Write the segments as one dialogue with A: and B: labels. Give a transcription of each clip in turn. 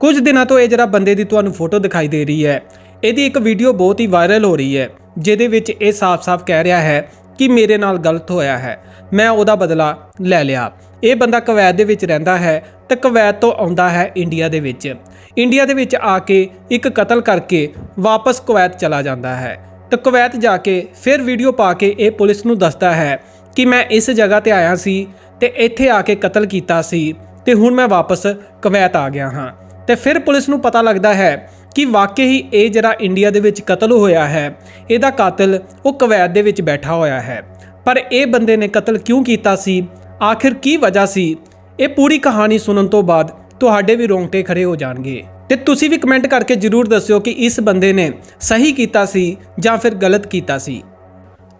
A: ਕੁਝ ਦਿਨਾਂ ਤੋਂ ਇਹ ਜਿਹੜਾ ਬੰਦੇ ਦੀ ਤੁਹਾਨੂੰ ਫੋਟੋ ਦਿਖਾਈ ਦੇ ਰਹੀ ਹੈ, ਇਹਦੀ ਇੱਕ ਵੀਡੀਓ ਬਹੁਤ ਹੀ ਵਾਇਰਲ ਹੋ ਰਹੀ ਹੈ, ਜਿਹਦੇ ਵਿੱਚ ਇਹ ਸਾਫ਼-ਸਾਫ਼ ਕਹਿ ਰਿਹਾ ਹੈ ਕਿ ਮੇਰੇ ਨਾਲ ਗਲਤ ਹੋਇਆ ਹੈ, ਮੈਂ ਉਹਦਾ ਬਦਲਾ ਲੈ ਲਿਆ। ਇਹ ਬੰਦਾ ਕਵੈਤ ਦੇ ਵਿੱਚ ਰਹਿੰਦਾ ਹੈ ਤੇ ਕਵੈਤ ਤੋਂ ਆਉਂਦਾ ਹੈ ਇੰਡੀਆ ਦੇ ਵਿੱਚ। ਇੰਡੀਆ ਦੇ ਵਿੱਚ ਆ ਕੇ ਇੱਕ ਕਤਲ ਕਰਕੇ ਵਾਪਸ ਕੁਵੈਤ ਚਲਾ ਜਾਂਦਾ ਹੈ। ਤੇ ਕੁਵੈਤ ਜਾ ਕੇ ਫਿਰ ਵੀਡੀਓ ਪਾ ਕੇ ਇਹ ਪੁਲਿਸ ਨੂੰ ਦੱਸਦਾ ਹੈ ਕਿ ਮੈਂ ਇਸ ਜਗ੍ਹਾ ਤੇ ਆਇਆ ਸੀ ਤੇ ਇੱਥੇ ਆ ਕੇ ਕਤਲ ਕੀਤਾ ਸੀ ਤੇ ਹੁਣ ਮੈਂ ਵਾਪਸ ਕਵੈਤ ਆ ਗਿਆ ਹਾਂ। ਤੇ ਫਿਰ ਪੁਲਿਸ ਨੂੰ ਪਤਾ ਲੱਗਦਾ ਹੈ ਕਿ ਵਾਕਈ ਹੀ ਇਹ ਜਿਹੜਾ ਇੰਡੀਆ ਦੇ ਵਿੱਚ ਕਤਲ ਹੋਇਆ ਹੈ, ਇਹਦਾ ਕਾਤਲ ਉਹ ਕਵੈਤ ਦੇ ਵਿੱਚ ਬੈਠਾ ਹੋਇਆ ਹੈ। ਪਰ ਇਹ ਬੰਦੇ ਨੇ ਕਤਲ ਕਿਉਂ ਕੀਤਾ ਸੀ? ਆਖਿਰ ਕੀ ਵਜ੍ਹਾ ਸੀ? ਇਹ ਪੂਰੀ ਕਹਾਣੀ ਸੁਣਨ ਤੋਂ ਬਾਅਦ ਤੁਹਾਡੇ ਵੀ ਰੋਂਗਟੇ ਖੜੇ ਹੋ ਜਾਣਗੇ। ਤੇ ਤੁਸੀਂ ਵੀ ਕਮੈਂਟ ਕਰਕੇ ਜਰੂਰ ਦੱਸਿਓ ਕਿ ਇਸ ਬੰਦੇ ਨੇ ਸਹੀ ਕੀਤਾ ਸੀ ਜਾਂ ਫਿਰ ਗਲਤ ਕੀਤਾ ਸੀ।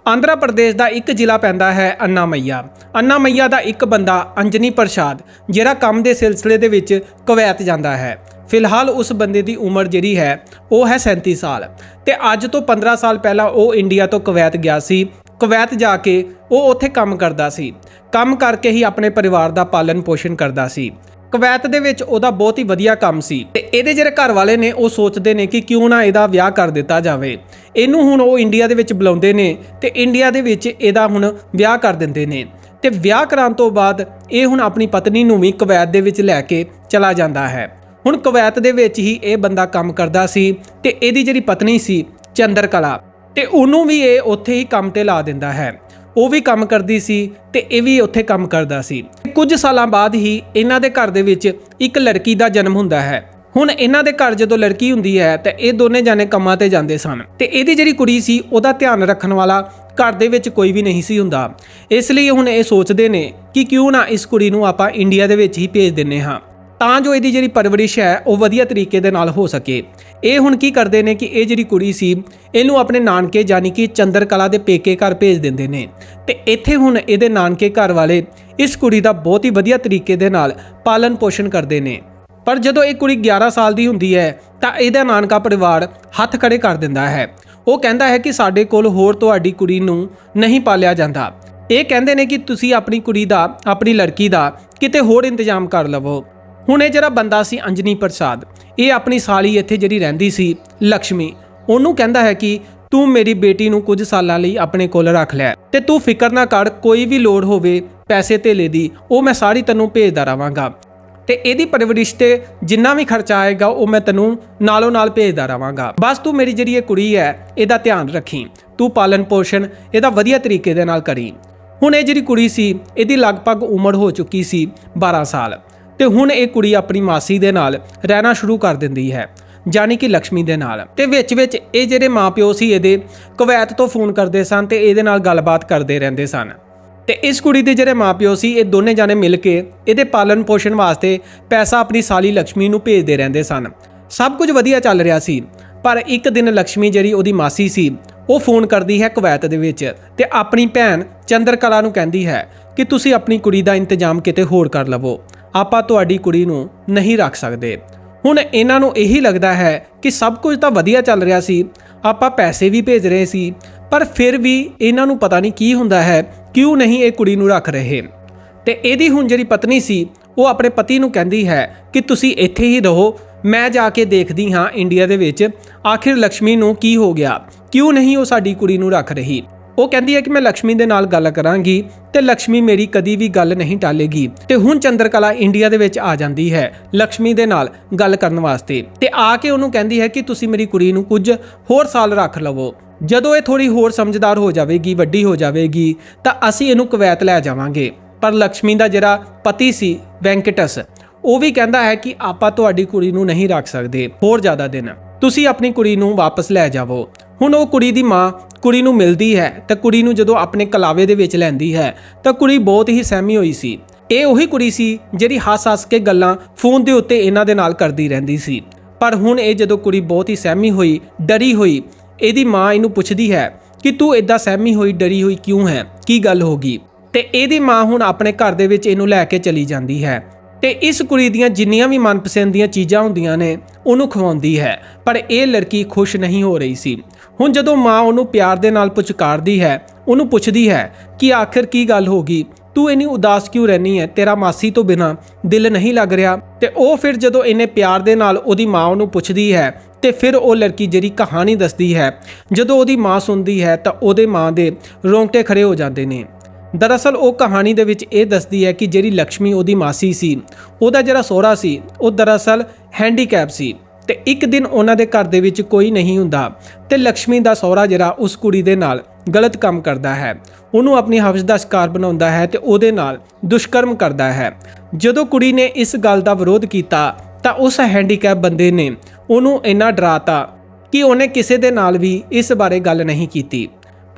A: ਆਂਧਰਾ ਪ੍ਰਦੇਸ਼ ਦਾ ਇੱਕ ਜ਼ਿਲ੍ਹਾ ਪੈਂਦਾ ਹੈ ਅੰਨਾਮਈਆ। ਅੰਨਾਮਈਆ ਦਾ ਇੱਕ ਬੰਦਾ ਅੰਜਨੀ ਪ੍ਰਸ਼ਾਦ, ਜਿਹੜਾ ਕੰਮ ਦੇ ਸਿਲਸਿਲੇ ਦੇ ਵਿੱਚ ਕੁਵੈਤ ਜਾਂਦਾ ਹੈ। ਫਿਲਹਾਲ ਉਸ ਬੰਦੇ ਦੀ ਉਮਰ ਜਿਹੜੀ ਹੈ, ਉਹ ਹੈ 37 ਸਾਲ। ਤੇ ਅੱਜ ਤੋਂ 15 ਸਾਲ ਪਹਿਲਾਂ ਉਹ ਇੰਡੀਆ ਤੋਂ ਕੁਵੈਤ ਗਿਆ ਸੀ। ਕੁਵੈਤ ਜਾ ਕੇ ਉਹ ਉੱਥੇ ਕੰਮ ਕਰਦਾ ਸੀ। ਕੰਮ ਕਰਕੇ ਹੀ ਆਪਣੇ ਪਰਿਵਾਰ ਦਾ ਪਾਲਣ ਪੋਸ਼ਣ ਕਰਦਾ ਸੀ। ਕੁਵੈਤ ਦੇ ਵਿੱਚ ਉਹਦਾ ਬਹੁਤ ਹੀ ਵਧੀਆ ਕੰਮ ਸੀ ਤੇ ਇਹਦੇ ਜਿਹੜੇ ਘਰ ਵਾਲੇ ਨੇ ਉਹ ਸੋਚਦੇ ਨੇ ਕਿ ਕਿਉਂ ਨਾ ਇਹਦਾ ਵਿਆਹ ਕਰ ਦਿੱਤਾ ਜਾਵੇ। ਇਹਨੂੰ ਹੁਣ ਉਹ ਇੰਡੀਆ ਦੇ ਵਿੱਚ ਬੁਲਾਉਂਦੇ ਨੇ ਤੇ ਇੰਡੀਆ ਦੇ ਵਿੱਚ ਇਹਦਾ ਹੁਣ ਵਿਆਹ ਕਰ ਦਿੰਦੇ ਨੇ। ਤੇ ਵਿਆਹ ਕਰਾਉਣ ਤੋਂ ਬਾਅਦ ਇਹ ਹੁਣ ਆਪਣੀ ਪਤਨੀ ਨੂੰ ਵੀ ਕੁਵੈਤ ਦੇ ਵਿੱਚ ਲੈ ਕੇ ਚਲਾ ਜਾਂਦਾ ਹੈ। ਹੁਣ ਕੁਵੈਤ ਦੇ ਵਿੱਚ ਹੀ ਇਹ ਬੰਦਾ ਕੰਮ ਕਰਦਾ ਸੀ ਤੇ ਇਹਦੀ ਜਿਹੜੀ ਪਤਨੀ ਸੀ ਚੰਦਰ ਕਲਾ ਤੇ ਉਹਨੂੰ ਵੀ ਇਹ ਉੱਥੇ ਹੀ ਕੰਮ ਤੇ ਲਾ ਦਿੰਦਾ ਹੈ। ਉਹ ਵੀ ਕੰਮ ਕਰਦੀ ਸੀ ਤੇ ਇਹ ਵੀ ਉੱਥੇ ਕੰਮ ਕਰਦਾ ਸੀ। ਕੁਝ ਸਾਲਾਂ ਬਾਅਦ ਹੀ ਇਹਨਾਂ ਦੇ ਘਰ ਦੇ ਵਿੱਚ ਇੱਕ ਲੜਕੀ ਦਾ ਜਨਮ ਹੁੰਦਾ ਹੈ। ਹੁਣ ਇਹਨਾਂ ਦੇ ਘਰ ਜਦੋਂ ਲੜਕੀ ਹੁੰਦੀ ਹੈ ਤਾਂ ਇਹ ਦੋਨੇ ਜਾਣੇ ਕੰਮਾਂ ਤੇ ਜਾਂਦੇ ਸਨ। ਤੇ ਇਹਦੀ ਜਿਹੜੀ ਕੁੜੀ ਸੀ, ਉਹਦਾ ਧਿਆਨ ਰੱਖਣ ਵਾਲਾ ਘਰ ਦੇ ਵਿੱਚ ਕੋਈ ਵੀ ਨਹੀਂ ਸੀ ਹੁੰਦਾ। ਇਸ ਲਈ ਹੁਣ ਇਹ ਸੋਚਦੇ ਨੇ ਕਿ ਕਿਉਂ ਨਾ ਇਸ ਕੁੜੀ ਨੂੰ ਆਪਾਂ ਇੰਡੀਆ ਦੇ ਵਿੱਚ ਹੀ ਭੇਜ ਦਿੰਨੇ ਹਾਂ। ਤਾਂ ਜੋ ਇਹਦੀ ਜਿਹੜੀ ਪਰਵਰਿਸ਼ ਹੈ, ਉਹ ਵਧੀਆ ਤਰੀਕੇ ਦੇ ਨਾਲ ਹੋ ਸਕੇ। ਇਹ ਹੁਣ ਕੀ ਕਰਦੇ ਨੇ ਕਿ ਇਹ ਜਿਹੜੀ ਕੁੜੀ ਸੀ, ਇਹਨੂੰ ਆਪਣੇ ਨਾਨਕੇ ਜਾਨੀ ਕਿ ਚੰਦਰਕਲਾ ਦੇ ਪੇਕੇ ਘਰ ਭੇਜ ਦਿੰਦੇ ਨੇ। ਤੇ ਇੱਥੇ ਹੁਣ ਇਹਦੇ ਨਾਨਕੇ ਘਰ ਵਾਲੇ ਇਸ ਕੁੜੀ ਦਾ ਬਹੁਤ ਹੀ ਵਧੀਆ ਤਰੀਕੇ ਦੇ ਨਾਲ ਪਾਲਣ ਪੋਸ਼ਣ ਕਰਦੇ ਨੇ। ਪਰ ਜਦੋਂ ਇਹ ਕੁੜੀ 11 ਸਾਲ ਦੀ ਹੁੰਦੀ ਹੈ, ਤਾਂ ਇਹਦਾ ਨਾਨਕਾ ਪਰਿਵਾਰ ਹੱਥ ਖੜੇ ਕਰ ਦਿੰਦਾ ਹੈ। ਉਹ ਕਹਿੰਦਾ ਹੈ ਕਿ ਸਾਡੇ ਕੋਲ ਹੋਰ ਤੁਹਾਡੀ ਕੁੜੀ ਨੂੰ ਨਹੀਂ ਪਾਲਿਆ ਜਾਂਦਾ। ਇਹ ਕਹਿੰਦੇ ਨੇ ਕਿ ਤੁਸੀਂ ਆਪਣੀ ਕੁੜੀ ਦਾ, ਆਪਣੀ ਲੜਕੀ ਦਾ ਕਿਤੇ ਹੋਰ ਇੰਤਜ਼ਾਮ ਕਰ ਲਵੋ। ਹੁਣ ਇਹ ਜਿਹੜਾ ਬੰਦਾ ਸੀ ਅੰਜਨੀ ਪ੍ਰਸਾਦ ਇਹ ਆਪਣੀ ਸਾਲੀ ਇੱਥੇ ਜਿਹੜੀ ਰਹਿੰਦੀ ਸੀ ਲక్ష్ਮੀ ਉਹਨੂੰ ਕਹਿੰਦਾ ਹੈ ਕਿ ਤੂੰ ਮੇਰੀ ਬੇਟੀ ਨੂੰ ਕੁਝ ਸਾਲਾਂ ਲਈ ਆਪਣੇ ਕੋਲ ਰੱਖ ਲੈ ਤੇ ਤੂੰ ਫਿਕਰ ਨਾ ਕਰ, ਕੋਈ ਵੀ ਲੋੜ ਹੋਵੇ ਪੈਸੇ ਧੇਲੇ ਦੀ, ਉਹ ਮੈਂ ਸਾਰੀ ਤੈਨੂੰ ਭੇਜਦਾ ਰਵਾਂਗਾ। ਤੇ ਇਹਦੀ ਪਰਵਰਿਸ਼ ਤੇ ਜਿੰਨਾ ਵੀ ਖਰਚਾ ਆਏਗਾ, ਉਹ ਮੈਂ ਤੈਨੂੰ ਨਾਲੋਂ ਨਾਲ ਭੇਜਦਾ ਰਵਾਂਗਾ। ਬਸ ਤੂੰ ਮੇਰੀ ਜਿਹੜੀ ਇਹ ਕੁੜੀ ਹੈ, ਇਹਦਾ ਧਿਆਨ ਰੱਖੀ। ਤੂੰ ਪਾਲਣ ਪੋਸ਼ਣ ਇਹਦਾ ਵਧੀਆ ਤਰੀਕੇ ਦੇ ਨਾਲ ਕਰੀ। ਹੁਣ ਇਹ ਜਿਹੜੀ ਕੁੜੀ ਸੀ, ਇਹਦੀ ਲਗਭਗ ਉਮਰ ਹੋ ਚੁੱਕੀ ਸੀ 12 ਸਾਲ। ਤੇ ਹੁਣ ਇਹ ਕੁੜੀ ਆਪਣੀ ਮਾਸੀ ਦੇ ਨਾਲ ਰਹਿਣਾ ਸ਼ੁਰੂ ਕਰ ਦਿੰਦੀ ਹੈ ਜਾਨੀ ਕਿ ਲక్ష్ਮੀ ਦੇ ਨਾਲ। ਤੇ ਵਿੱਚ ਵਿੱਚ ਇਹ ਜਿਹੜੇ ਮਾਪਿਓ ਸੀ, ਇਹਦੇ ਕੁਵੈਤ ਤੋਂ ਫੋਨ ਕਰਦੇ ਸਨ ਤੇ ਇਹਦੇ ਨਾਲ ਗੱਲਬਾਤ ਕਰਦੇ ਰਹਿੰਦੇ ਸਨ। ਤੇ ਇਸ ਕੁੜੀ ਦੇ ਜਿਹੜੇ ਮਾਪਿਓ ਸੀ, ਇਹ ਦੋਨੇ ਜਾਣੇ ਮਿਲ ਕੇ ਇਹਦੇ ਪਾਲਣ ਪੋਸ਼ਣ ਵਾਸਤੇ ਪੈਸਾ ਆਪਣੀ ਸਾਲੀ ਲక్ష్ਮੀ ਨੂੰ ਭੇਜਦੇ ਰਹਿੰਦੇ ਸਨ। ਸਭ ਕੁਝ ਵਧੀਆ ਚੱਲ ਰਿਹਾ ਸੀ, ਪਰ ਇੱਕ ਦਿਨ ਲక్ష్ਮੀ ਜਿਹੜੀ ਉਹਦੀ ਮਾਸੀ ਸੀ, ਉਹ ਫੋਨ ਕਰਦੀ ਹੈ ਕੁਵੈਤ ਦੇ ਵਿੱਚ ਤੇ ਆਪਣੀ ਭੈਣ ਚੰਦਰਕਲਾ ਨੂੰ ਕਹਿੰਦੀ ਹੈ ਕਿ ਤੁਸੀਂ ਆਪਣੀ ਕੁੜੀ ਦਾ ਇੰਤਜ਼ਾਮ ਕਿਤੇ ਹੋਰ ਕਰ ਲਵੋ। ਆਪਾਂ ਤੁਹਾਡੀ ਕੁੜੀ ਨੂੰ ਨਹੀਂ ਰੱਖ ਸਕਦੇ। ਹੁਣ ਇਹਨਾਂ ਨੂੰ ਇਹੀ ਲੱਗਦਾ ਹੈ ਕਿ ਸਭ ਕੁਝ ਤਾਂ ਵਧੀਆ ਚੱਲ ਰਿਹਾ ਸੀ, ਆਪਾਂ ਪੈਸੇ ਵੀ ਭੇਜ ਰਹੇ ਸੀ, ਪਰ ਫਿਰ ਵੀ ਇਹਨਾਂ ਨੂੰ ਪਤਾ ਨਹੀਂ ਕੀ ਹੁੰਦਾ ਹੈ, ਕਿਉਂ ਨਹੀਂ ਇਹ ਕੁੜੀ ਨੂੰ ਰੱਖ ਰਹੇ। ਤੇ ਇਹਦੀ ਹੁਣ ਜਿਹੜੀ ਪਤਨੀ ਸੀ, ਉਹ ਆਪਣੇ ਪਤੀ ਨੂੰ ਕਹਿੰਦੀ ਹੈ ਕਿ ਤੁਸੀਂ ਇੱਥੇ ਹੀ ਰਹੋ, ਮੈਂ ਜਾ ਕੇ ਦੇਖਦੀ ਹਾਂ ਇੰਡੀਆ ਦੇ ਵਿੱਚ ਆਖਿਰ ਲక్ష్ਮੀ ਨੂੰ ਕੀ ਹੋ ਗਿਆ, ਕਿਉਂ ਨਹੀਂ ਉਹ ਸਾਡੀ ਕੁੜੀ ਨੂੰ ਰੱਖ ਰਹੀ। ਉਹ ਕਹਿੰਦੀ ਹੈ ਕਿ ਮੈਂ ਲక్ష్ਮੀ ਦੇ ਨਾਲ ਗੱਲ ਕਰਾਂਗੀ ਤੇ ਲక్ష్ਮੀ ਮੇਰੀ ਕਦੀ ਵੀ ਗੱਲ ਨਹੀਂ ਟਾਲੇਗੀ। ਤੇ ਹੁਣ ਚੰਦਰਕਲਾ ਇੰਡੀਆ ਦੇ ਵਿੱਚ ਆ ਜਾਂਦੀ ਹੈ ਲక్ష్ਮੀ ਦੇ ਨਾਲ ਗੱਲ ਕਰਨ ਵਾਸਤੇ। ਤੇ ਆ ਕੇ ਉਹਨੂੰ ਕਹਿੰਦੀ ਹੈ ਕਿ ਤੁਸੀਂ ਮੇਰੀ ਕੁੜੀ ਨੂੰ ਕੁਝ ਹੋਰ ਸਾਲ ਰੱਖ ਲਵੋ। ਜਦੋਂ ਇਹ ਥੋੜੀ ਹੋਰ ਸਮਝਦਾਰ ਹੋ ਜਾਵੇਗੀ, ਵੱਡੀ ਹੋ ਜਾਵੇਗੀ, ਤਾਂ ਅਸੀਂ ਇਹਨੂੰ ਕਵੈਤ ਲੈ ਜਾਵਾਂਗੇ। ਪਰ ਲక్ష్ਮੀ ਦਾ ਜਿਹੜਾ ਪਤੀ ਸੀ, ਵੈਂਕਟਸ, ਉਹ ਵੀ ਕਹਿੰਦਾ ਹੈ ਕਿ ਆਪਾਂ ਤੁਹਾਡੀ ਕੁੜੀ ਨੂੰ ਨਹੀਂ ਰੱਖ ਸਕਦੇ। ਹੋਰ ਜ਼ਿਆਦਾ ਦਿਨ, ਤੁਸੀਂ ਆਪਣੀ ਕੁੜੀ ਨੂੰ ਵਾਪਸ ਲੈ ਜਾਵੋ। ਹੁਣ ਉਹ ਕੁੜੀ ਦੀ ਮਾਂ, ਕੁੜੀ ਨੂੰ ਮਿਲਦੀ ਹੈ ਤਾਂ ਕੁੜੀ ਨੂੰ ਜਦੋਂ ਆਪਣੇ ਕਲਾਵੇ ਦੇ ਵਿੱਚ ਲੈਂਦੀ ਹੈ ਤਾਂ ਕੁੜੀ ਬਹੁਤ ਹੀ ਸਹਿਮੀ ਹੋਈ ਸੀ। ਇਹ ਉਹੀ ਕੁੜੀ ਸੀ ਜਿਹੜੀ ਹੱਸ-ਹੱਸ ਕੇ ਗੱਲਾਂ ਫੋਨ ਦੇ ਉੱਤੇ ਇਹਨਾਂ ਦੇ ਨਾਲ ਕਰਦੀ ਰਹਿੰਦੀ ਸੀ। ਪਰ ਹੁਣ ਇਹ ਜਦੋਂ ਕੁੜੀ ਬਹੁਤ ਹੀ ਸਹਿਮੀ ਹੋਈ, ਡਰੀ ਹੋਈ, ਇਹਦੀ ਮਾਂ ਇਹਨੂੰ ਪੁੱਛਦੀ ਹੈ ਕਿ ਤੂੰ ਇਦਾਂ ਸਹਿਮੀ ਹੋਈ, ਡਰੀ ਹੋਈ ਕਿਉਂ ਹੈ? ਕੀ ਗੱਲ ਹੋ ਗਈ? ਤੇ ਇਹਦੀ ਮਾਂ ਹੁਣ ਆਪਣੇ ਘਰ ਦੇ ਵਿੱਚ ਇਹਨੂੰ ਲੈ ਕੇ ਚਲੀ ਜਾਂਦੀ ਹੈ। ਤੇ ਇਸ ਕੁੜੀ ਦੀਆਂ ਜਿੰਨੀਆਂ ਵੀ ਮਨਪਸੰਦ ਦੀਆਂ ਚੀਜ਼ਾਂ ਹੁੰਦੀਆਂ ਨੇ, ਉਹਨੂੰ ਖਵਾਉਂਦੀ ਹੈ। ਪਰ ਇਹ ਲੜਕੀ ਖੁਸ਼ ਨਹੀਂ ਹੋ ਰਹੀ ਸੀ। ਹੁਣ ਜਦੋਂ ਮਾਂ ਉਹਨੂੰ ਪਿਆਰ ਦੇ ਨਾਲ ਪੁਚਕਾਰਦੀ ਹੈ, ਉਹਨੂੰ ਪੁੱਛਦੀ ਹੈ ਕਿ ਆਖਿਰ ਕੀ ਗੱਲ ਹੋ ਗਈ? ਤੂੰ ਇੰਨੀ ਉਦਾਸ ਕਿਉਂ ਰਹਿਨੀ ਹੈ? ਤੇਰਾ ਮਾਸੀ ਤੋਂ ਬਿਨਾ ਦਿਲ ਨਹੀਂ ਲੱਗ ਰਿਹਾ। ਤੇ ਉਹ ਫਿਰ ਜਦੋਂ ਇਹਨੇ ਪਿਆਰ ਦੇ ਨਾਲ ਉਹਦੀ ਮਾਂ ਉਹਨੂੰ ਪੁੱਛਦੀ ਹੈ, ਤੇ ਫਿਰ ਉਹ ਲੜਕੀ ਜਿਹੜੀ ਕਹਾਣੀ ਦੱਸਦੀ ਹੈ, ਜਦੋਂ ਉਹਦੀ ਮਾਂ ਸੁਣਦੀ ਹੈ ਤਾਂ ਉਹਦੇ ਮਾਂ ਦੇ ਰੋਂਗਟੇ ਖੜੇ ਹੋ ਜਾਂਦੇ ਨੇ। ਦਰਅਸਲ ਉਹ ਕਹਾਣੀ ਦੇ ਵਿੱਚ ਇਹ ਦੱਸਦੀ ਹੈ ਕਿ ਜਿਹੜੀ ਲక్ష్ਮੀ ਉਹਦੀ ਮਾਸੀ ਸੀ, ਉਹਦਾ ਜਿਹੜਾ ਸੋਹਰਾ ਸੀ, ਉਹ ਦਰਅਸਲ ਹੈਂਡੀਕੈਪ ਸੀ ਤੇ ਇੱਕ ਦਿਨ ਉਹਨਾਂ ਦੇ ਘਰ ਦੇ ਵਿੱਚ ਕੋਈ ਨਹੀਂ ਹੁੰਦਾ ਤੇ ਲక్ష్ਮੀ ਦਾ ਸੋਹਰਾ ਜਿਹੜਾ ਉਸ ਕੁੜੀ ਦੇ ਨਾਲ ਗਲਤ ਕੰਮ ਕਰਦਾ ਹੈ। ਉਹਨੂੰ ਆਪਣੀ ਹਵਸ ਦਾ ਸ਼ਿਕਾਰ ਬਣਾਉਂਦਾ ਹੈ ਤੇ ਉਹਦੇ ਨਾਲ ਦੁਸ਼ਕਰਮ ਕਰਦਾ ਹੈ। ਜਦੋਂ ਕੁੜੀ ਨੇ ਇਸ ਗੱਲ ਦਾ ਵਿਰੋਧ ਕੀਤਾ ਤਾਂ ਉਸ ਹੈਂਡੀਕੈਪ ਬੰਦੇ ਨੇ ਉਹਨੂੰ ਇੰਨਾ ਡਰਾਤਾ ਕਿ ਉਹਨੇ ਕਿਸੇ ਦੇ ਨਾਲ ਵੀ ਇਸ ਬਾਰੇ ਗੱਲ ਨਹੀਂ ਕੀਤੀ।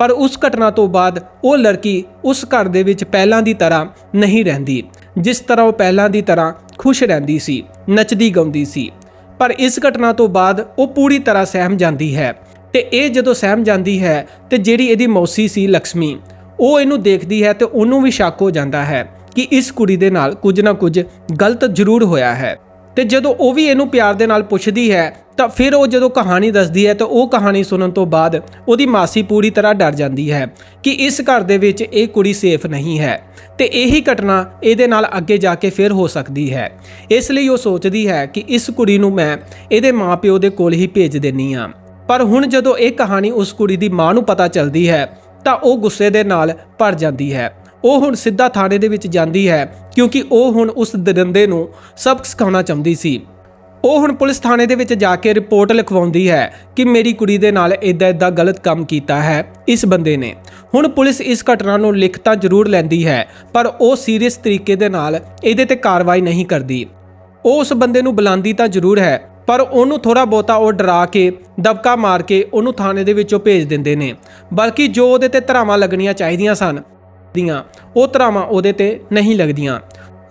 A: ਪਰ ਉਸ ਘਟਨਾ ਤੋਂ ਬਾਅਦ ਉਹ ਲੜਕੀ ਉਸ ਘਰ ਦੇ ਵਿੱਚ ਪਹਿਲਾਂ ਦੀ ਤਰ੍ਹਾਂ ਨਹੀਂ ਰਹਿੰਦੀ, ਜਿਸ ਤਰ੍ਹਾਂ ਉਹ ਪਹਿਲਾਂ ਦੀ ਤਰ੍ਹਾਂ ਖੁਸ਼ ਰਹਿੰਦੀ ਸੀ, ਨੱਚਦੀ ਗਾਉਂਦੀ ਸੀ। ਪਰ ਇਸ ਘਟਨਾ ਤੋਂ ਬਾਅਦ ਉਹ ਪੂਰੀ ਤਰ੍ਹਾਂ ਸਹਿਮ ਜਾਂਦੀ ਹੈ ਤੇ ਇਹ ਜਦੋਂ ਸਹਿਮ ਜਾਂਦੀ ਹੈ ਤੇ ਜਿਹੜੀ ਇਹਦੀ ਮੌਸੀ ਸੀ ਲక్ష్ਮੀ ਉਹ ਇਹਨੂੰ ਦੇਖਦੀ ਹੈ ਤੇ ਉਹਨੂੰ ਵੀ ਸ਼ੱਕ ਹੋ ਜਾਂਦਾ ਹੈ ਕਿ ਇਸ ਕੁੜੀ ਦੇ ਨਾਲ ਕੁਝ ਨਾ ਕੁਝ ਗਲਤ ਜ਼ਰੂਰ ਹੋਇਆ ਹੈ। ਤੇ ਜਦੋਂ ਉਹ ਵੀ ਇਹਨੂੰ ਪਿਆਰ ਦੇ ਨਾਲ ਪੁੱਛਦੀ ਹੈ ਤਾਂ ਫਿਰ ਉਹ ਜਦੋਂ ਕਹਾਣੀ ਦੱਸਦੀ ਹੈ ਤਾਂ ਉਹ ਕਹਾਣੀ ਸੁਣਨ ਤੋਂ ਬਾਅਦ ਉਹਦੀ ਮਾਸੀ ਪੂਰੀ ਤਰ੍ਹਾਂ ਡਰ ਜਾਂਦੀ ਹੈ ਕਿ ਇਸ ਘਰ ਦੇ ਵਿੱਚ ਇਹ ਕੁੜੀ ਸੇਫ ਨਹੀਂ ਹੈ ਤੇ ਇਹੀ ਘਟਨਾ ਇਹਦੇ ਨਾਲ ਅੱਗੇ ਜਾ ਕੇ ਫਿਰ ਹੋ ਸਕਦੀ ਹੈ। ਇਸ ਲਈ ਉਹ ਸੋਚਦੀ ਹੈ ਕਿ ਇਸ ਕੁੜੀ ਨੂੰ ਮੈਂ ਇਹਦੇ ਮਾਪਿਓ ਦੇ ਕੋਲ ਹੀ ਭੇਜ ਦੇਣੀ ਆ ਪਰ ਹੁਣ ਜਦੋਂ ਇਹ ਕਹਾਣੀ ਉਸ ਕੁੜੀ ਦੀ ਮਾਂ ਨੂੰ ਪਤਾ ਚੱਲਦੀ ਹੈ ਤਾਂ ਉਹ ਗੁੱਸੇ ਦੇ ਨਾਲ ਭਰ ਜਾਂਦੀ ਹੈ। ਉਹ ਹੁਣ ਸਿੱਧਾ ਥਾਣੇ ਦੇ ਵਿੱਚ ਜਾਂਦੀ ਹੈ ਕਿਉਂਕਿ ਉਹ ਹੁਣ ਉਸ ਦਰਿੰਦੇ ਨੂੰ ਸਬਕ ਸਿਖਾਉਣਾ ਚਾਹੁੰਦੀ ਸੀ। ਉਹ ਹੁਣ ਪੁਲਿਸ ਥਾਣੇ ਦੇ ਵਿੱਚ ਜਾ ਕੇ ਰਿਪੋਰਟ ਲਿਖਵਾਉਂਦੀ ਹੈ ਕਿ ਮੇਰੀ ਕੁੜੀ ਦੇ ਨਾਲ ਇਦਾਂ ਇਦਾਂ ਗਲਤ ਕੰਮ ਕੀਤਾ ਹੈ, ਇਸ ਬੰਦੇ ਨੇ। ਹੁਣ ਪੁਲਿਸ ਇਸ ਘਟਨਾ ਨੂੰ ਲਿਖ ਤਾਂ ਜ਼ਰੂਰ ਲੈਂਦੀ ਹੈ, ਪਰ ਉਹ ਸੀਰੀਅਸ ਤਰੀਕੇ ਦੇ ਨਾਲ ਇਹਦੇ ਤੇ ਕਾਰਵਾਈ ਨਹੀਂ ਕਰਦੀ। ਉਹ ਉਸ ਬੰਦੇ ਨੂੰ ਬੁਲਾਉਂਦੀ ਤਾਂ ਜ਼ਰੂਰ ਹੈ, ਪਰ ਉਹਨੂੰ ਥੋੜਾ ਬਹੁਤਾ ਉਹ ਡਰਾ ਕੇ, ਦਬਕਾ ਮਾਰ ਕੇ ਉਹਨੂੰ ਥਾਣੇ ਦੇ ਵਿੱਚੋਂ ਭੇਜ ਦਿੰਦੇ ਨੇ। ਬਲਕਿ ਜੋ ਉਹਦੇ ਤੇ ਧਰਾਵਾਂ ਲੱਗਣੀਆਂ ਚਾਹੀਦੀਆਂ ਸਨ, ਦੀਆਂ, ਉਹ ਧਰਾਵਾਂ ਉਹਦੇ ਤੇ ਨਹੀਂ ਲੱਗਦੀਆਂ।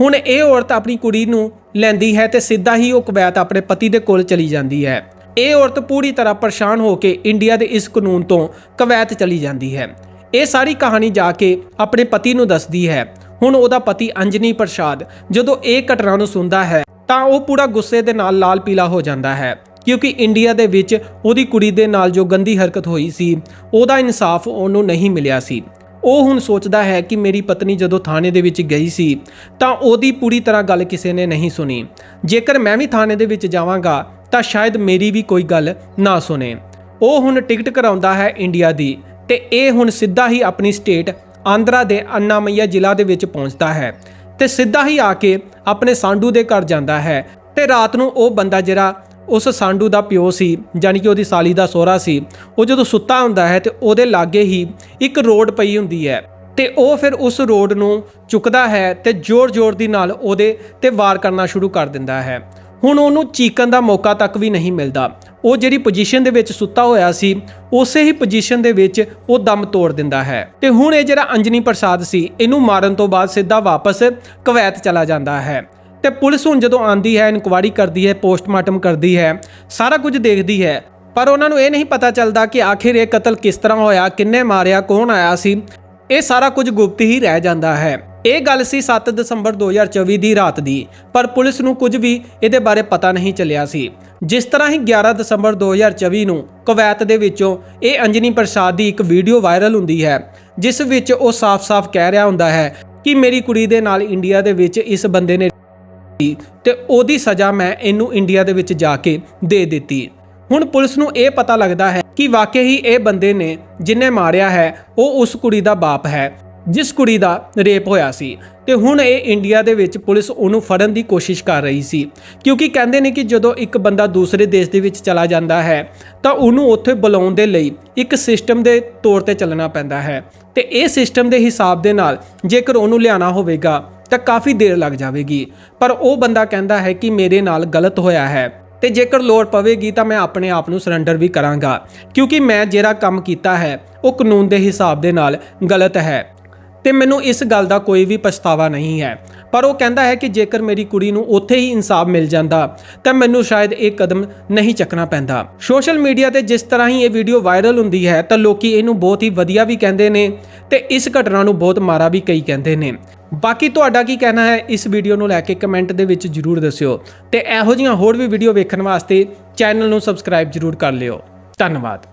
A: ਹੁਣ ਇਹ ਔਰਤ ਆਪਣੀ ਕੁੜੀ ਨੂੰ ਲੈਂਦੀ ਹੈ ਤੇ ਸਿੱਧਾ ਹੀ ਉਹ ਕਵੈਤ ਆਪਣੇ ਪਤੀ ਦੇ ਕੋਲ ਚਲੀ ਜਾਂਦੀ ਹੈ। ਇਹ ਔਰਤ ਪੂਰੀ ਤਰ੍ਹਾਂ ਪਰੇਸ਼ਾਨ ਹੋ ਕੇ ਇੰਡੀਆ ਦੇ ਇਸ ਕਾਨੂੰਨ ਤੋਂ ਕਵੈਤ ਚਲੀ ਜਾਂਦੀ ਹੈ। ਇਹ ਸਾਰੀ ਕਹਾਣੀ ਜਾ ਕੇ ਆਪਣੇ ਪਤੀ ਨੂੰ ਦੱਸਦੀ ਹੈ। ਹੁਣ ਉਹਦਾ ਪਤੀ ਅੰਜਨੀ ਪ੍ਰਸਾਦ ਜਦੋਂ ਇਹ ਘਟਨਾ ਨੂੰ ਸੁਣਦਾ ਹੈ ਤਾਂ ਉਹ ਪੂਰਾ ਗੁੱਸੇ ਦੇ ਨਾਲ ਲਾਲ ਪੀਲਾ ਹੋ ਜਾਂਦਾ ਹੈ ਕਿਉਂਕਿ ਇੰਡੀਆ ਦੇ ਵਿੱਚ ਉਹਦੀ ਕੁੜੀ ਦੇ ਨਾਲ ਜੋ ਗੰਦੀ ਹਰਕਤ ਹੋਈ ਸੀ, ਉਹਦਾ ਇਨਸਾਫ ਉਹਨੂੰ ਨਹੀਂ ਮਿਲਿਆ ਸੀ। ਉਹ ਹੁਣ ਸੋਚਦਾ ਹੈ ਕਿ ਮੇਰੀ ਪਤਨੀ ਜਦੋਂ ਥਾਣੇ ਦੇ ਵਿੱਚ ਗਈ ਸੀ, ਤਾਂ ਉਹਦੀ ਪੂਰੀ ਤਰ੍ਹਾਂ ਗੱਲ ਕਿਸੇ ਨੇ ਨਹੀਂ ਸੁਣੀ। ਜੇਕਰ ਮੈਂ ਵੀ ਥਾਣੇ ਦੇ ਵਿੱਚ ਜਾਵਾਂਗਾ, ਤਾਂ ਸ਼ਾਇਦ ਮੇਰੀ ਵੀ ਕੋਈ ਗੱਲ ਨਾ ਸੁਣੇ। ਉਹ ਹੁਣ ਟਿਕਟ ਕਰਾਉਂਦਾ ਹੈ ਇੰਡੀਆ ਦੀ ਤੇ ਇਹ ਹੁਣ ਸਿੱਧਾ ਹੀ ਆਪਣੀ ਸਟੇਟ ਆਂਧਰਾ ਦੇ ਅੰਨਾਮਈਆ ਜ਼ਿਲ੍ਹਾ ਦੇ ਵਿੱਚ ਪਹੁੰਚਦਾ ਹੈ ਤੇ ਸਿੱਧਾ ਹੀ ਆ ਕੇ ਆਪਣੇ ਸਾਂਡੂ ਦੇ ਘਰ ਜਾਂਦਾ ਹੈ ਤੇ ਰਾਤ ਨੂੰ ਉਹ ਬੰਦਾ ਜਿਹੜਾ ਉਸ ਸਾਂਡੂ ਦਾ ਪਿਓ ਸੀ ਜਾਨੀ ਕਿ ਉਹਦੀ ਸਾਲੀ ਦਾ ਸੋਹਰਾ ਸੀ, ਉਹ ਜਦੋਂ ਸੁੱਤਾ ਹੁੰਦਾ ਹੈ ਤੇ ਉਹਦੇ ਲਾਗੇ ਹੀ ਇੱਕ ਰੋਡ ਪਈ ਹੁੰਦੀ ਹੈ ਤੇ ਉਹ ਫਿਰ ਉਸ ਰੋਡ ਨੂੰ ਚੁੱਕਦਾ ਹੈ ਤੇ ਜ਼ੋਰ-ਜ਼ੋਰ ਦੀ ਨਾਲ ਉਹਦੇ ਤੇ ਵਾਰ ਕਰਨਾ ਸ਼ੁਰੂ ਕਰ ਦਿੰਦਾ ਹੈ। ਹੁਣ ਉਹਨੂੰ ਚੀਕਣ ਦਾ ਮੌਕਾ ਤੱਕ ਵੀ ਨਹੀਂ ਮਿਲਦਾ। ਉਹ ਜਿਹੜੀ ਪੋਜੀਸ਼ਨ ਦੇ ਵਿੱਚ ਸੁੱਤਾ ਹੋਇਆ ਸੀ, ਉਸੇ ਹੀ ਪੋਜੀਸ਼ਨ ਦੇ ਵਿੱਚ ਉਹ ਦਮ ਤੋੜ ਦਿੰਦਾ ਹੈ। ਤੇ ਹੁਣ ਇਹ ਜਿਹੜਾ ਅੰਜਨੀ ਪ੍ਰਸਾਦ ਸੀ, ਇਹਨੂੰ ਮਾਰਨ ਤੋਂ ਬਾਅਦ ਸਿੱਧਾ ਵਾਪਸ ਕਵੈਤ ਚਲਾ ਜਾਂਦਾ ਹੈ। ਤੇ ਪੁਲਿਸ ਹੁਣ ਜਦੋਂ ਆਂਦੀ ਹੈ ਇਨਕੁਆਇਰੀ ਕਰਦੀ ਹੈ, ਪੋਸਟਮਾਰਟਮ ਕਰਦੀ ਹੈ, ਸਾਰਾ ਕੁਝ ਦੇਖਦੀ ਹੈ। ਪਰ ਉਹਨਾਂ ਨੂੰ ਇਹ ਨਹੀਂ ਪਤਾ ਚੱਲਦਾ ਕਿ ਆਖਿਰ ਇਹ ਕਤਲ ਕਿਸ ਤਰ੍ਹਾਂ ਹੋਇਆ, ਕਿੰਨੇ ਮਾਰਿਆ, ਕੌਣ ਆਇਆ ਸੀ। ਇਹ ਸਾਰਾ ਕੁਝ ਗੁਪਤ ਹੀ ਰਹਿ ਜਾਂਦਾ ਹੈ। ਇਹ ਗੱਲ ਸੀ 7 ਦਸੰਬਰ 2024 ਦੀ ਰਾਤ ਦੀ, ਪਰ ਪੁਲਿਸ ਨੂੰ ਕੁਝ ਵੀ ਇਹਦੇ ਬਾਰੇ ਪਤਾ ਨਹੀਂ ਚੱਲਿਆ ਸੀ। ਜਿਸ ਤਰ੍ਹਾਂ ਹੀ 11 ਦਸੰਬਰ 2024 ਨੂੰ ਕੁਵੈਤ ਦੇ ਵਿੱਚੋਂ ਇਹ ਅੰਜਨੀ ਪ੍ਰਸਾਦ ਦੀ ਇੱਕ ਵੀਡੀਓ ਵਾਇਰਲ ਹੁੰਦੀ ਹੈ, ਜਿਸ ਵਿੱਚ ਉਹ ਸਾਫ਼-ਸਾਫ਼ ਕਹਿ ਰਿਹਾ ਹੁੰਦਾ ਹੈ ਕਿ ਮੇਰੀ ਕੁੜੀ ਦੇ ਨਾਲ ਇੰਡੀਆ ਦੇ ਵਿੱਚ ਇਸ ਬੰਦੇ ਨੇ ਤੇ ਉਹਦੀ ਸਜ਼ਾ ਮੈਂ ਇਹਨੂੰ ਇੰਡੀਆ ਦੇ ਵਿੱਚ ਜਾ ਕੇ ਦੇ ਦਿੱਤੀ। ਹੁਣ ਪੁਲਿਸ ਨੂੰ ਇਹ ਪਤਾ ਲੱਗਦਾ ਹੈ ਕਿ ਵਾਕਈ ਹੀ ਇਹ ਬੰਦੇ ਨੇ ਜਿਨੇ ਮਾਰਿਆ ਹੈ, ਉਹ ਉਸ ਕੁੜੀ ਦਾ ਬਾਪ ਹੈ। ਜਿਸ ਕੁੜੀ ਦਾ ਰੇਪ ਹੋਇਆ ਸੀ ਤੇ ਹੁਣ ਇਹ ਇੰਡੀਆ ਦੇ ਵਿੱਚ ਪੁਲਿਸ ਉਹਨੂੰ ਫੜਨ ਦੀ ਕੋਸ਼ਿਸ਼ ਕਰ ਰਹੀ ਸੀ। ਕਿਉਂਕਿ ਕਹਿੰਦੇ ਨੇ ਕਿ ਜਦੋਂ ਇੱਕ ਬੰਦਾ ਦੂਸਰੇ ਦੇਸ਼ ਦੇ ਵਿੱਚ ਚਲਾ ਜਾਂਦਾ ਹੈ, ਤਾਂ ਉਹਨੂੰ ਉੱਥੇ ਬੁਲਾਉਣ ਦੇ ਲਈ ਇੱਕ ਸਿਸਟਮ ਦੇ ਤੌਰ ਤੇ ਚੱਲਣਾ ਪੈਂਦਾ ਹੈ ਤੇ ਇਹ ਸਿਸਟਮ ਦੇ ਹਿਸਾਬ ਦੇ ਨਾਲ ਜੇਕਰ ਉਹਨੂੰ ਲਿਆਣਾ ਹੋਵੇਗਾ, ਤਾਂ ਕਾਫੀ ਦੇਰ ਲੱਗ ਜਾਵੇਗੀ। ਪਰ ਉਹ ਬੰਦਾ ਕਹਿੰਦਾ ਹੈ ਕਿ ਮੇਰੇ ਨਾਲ ਗਲਤ ਹੋਇਆ ਹੈ ਤੇ ਜੇਕਰ ਲੋੜ ਪਵੇਗੀ, ਤਾਂ ਮੈਂ ਆਪਣੇ ਆਪ ਨੂੰ ਸਰੈਂਡਰ ਵੀ ਕਰਾਂਗਾ। ਕਿਉਂਕਿ ਮੈਂ ਜਿਹੜਾ ਕੰਮ ਕੀਤਾ ਹੈ, ਉਹ ਕਾਨੂੰਨ ਦੇ ਹਿਸਾਬ ਦੇ ਨਾਲ ਗਲਤ ਹੈ। ਤੇ ਮੈਨੂੰ ਇਸ ਗੱਲ ਦਾ ਕੋਈ ਵੀ ਪਛਤਾਵਾ ਨਹੀਂ ਹੈ। ਪਰ ਉਹ ਕਹਿੰਦਾ ਹੈ ਕਿ ਜੇਕਰ ਮੇਰੀ ਕੁੜੀ ਨੂੰ ਉੱਥੇ ਹੀ ਇਨਸਾਫ ਮਿਲ ਜਾਂਦਾ, ਤਾਂ ਮੈਨੂੰ ਸ਼ਾਇਦ ਇਹ ਕਦਮ ਨਹੀਂ ਚੱਕਣਾ ਪੈਂਦਾ। ਸੋਸ਼ਲ ਮੀਡੀਆ ਤੇ ਜਿਸ ਤਰ੍ਹਾਂ ਹੀ ਇਹ ਵੀਡੀਓ ਵਾਇਰਲ ਹੁੰਦੀ ਹੈ, ਤਾਂ ਲੋਕੀ ਇਹਨੂੰ ਬਹੁਤ ਹੀ ਵਧੀਆ ਵੀ ਕਹਿੰਦੇ ਨੇ ਤੇ ਇਸ ਘਟਨਾ ਨੂੰ ਬਹੁਤ ਮਾੜਾ ਵੀ ਕਈ ਕਹਿੰਦੇ ਨੇ। ਬਾਕੀ ਤੁਹਾਡਾ ਕੀ ਕਹਿਣਾ ਹੈ, ਇਸ ਵੀਡੀਓ ਨੂੰ ਲੈ ਕੇ ਕਮੈਂਟ ਦੇ ਵਿੱਚ ਜਰੂਰ ਦੱਸਿਓ ਤੇ ਇਹੋ ਜਿਹੀਆਂ ਹੋਰ ਵੀ ਵੀਡੀਓ ਵੇਖਣ ਵਾਸਤੇ ਚੈਨਲ ਨੂੰ ਸਬਸਕ੍ਰਾਈਬ ਜਰੂਰ ਕਰ ਲਿਓ। ਧੰਨਵਾਦ।